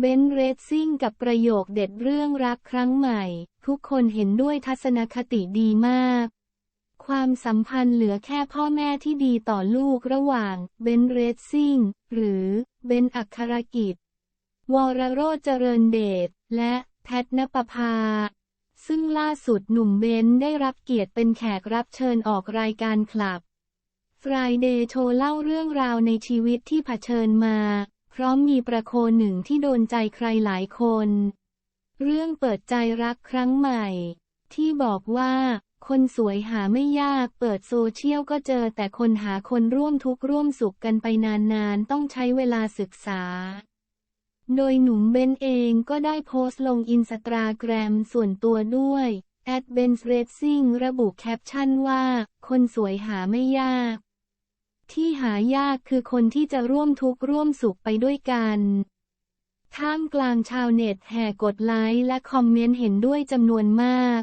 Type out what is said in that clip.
เบนเรซซิ่งกับประโยคเด็ดเรื่องรักครั้งใหม่ ทุกคนเห็นด้วยทัศนคติดีมาก ความสัมพันธ์เหลือแค่พ่อแม่ที่ดีต่อลูกระหว่างเบนเรซซิ่งหรือเบนอัครกิจ วรโรจน์เจริญเดชและแพทนปภา ซึ่งล่าสุดหนุ่มเบนได้รับเกียรติเป็นแขกรับเชิญออกรายการคลับ Friday โชว์เล่าเรื่องราวในชีวิตที่เผชิญมา พร้อมมีประโคหนึ่งที่โดนใจใครหลายคน เรื่องเปิดใจรักครั้งใหม่ ที่บอกว่า คนสวยหาไม่ยากเปิดโซเชียลก็เจอแต่คนหาคนร่วมทุกข์ร่วมสุขกันไปนานๆ ต้องใช้เวลาศึกษา โดยหนุ่มเบนเองก็ได้โพสต์ลงอินสตาแกรมส่วนตัวด้วย a d b e n z Racing ระบุแคปชั่นว่า คนสวยหาไม่ยาก ที่หายากคือคนที่จะร่วมทุกข์ร่วมสุขไปด้วยกันท่ามกลางชาวเน็ตแห่กดไลค์และคอมเมนต์เห็นด้วยจำนวนมาก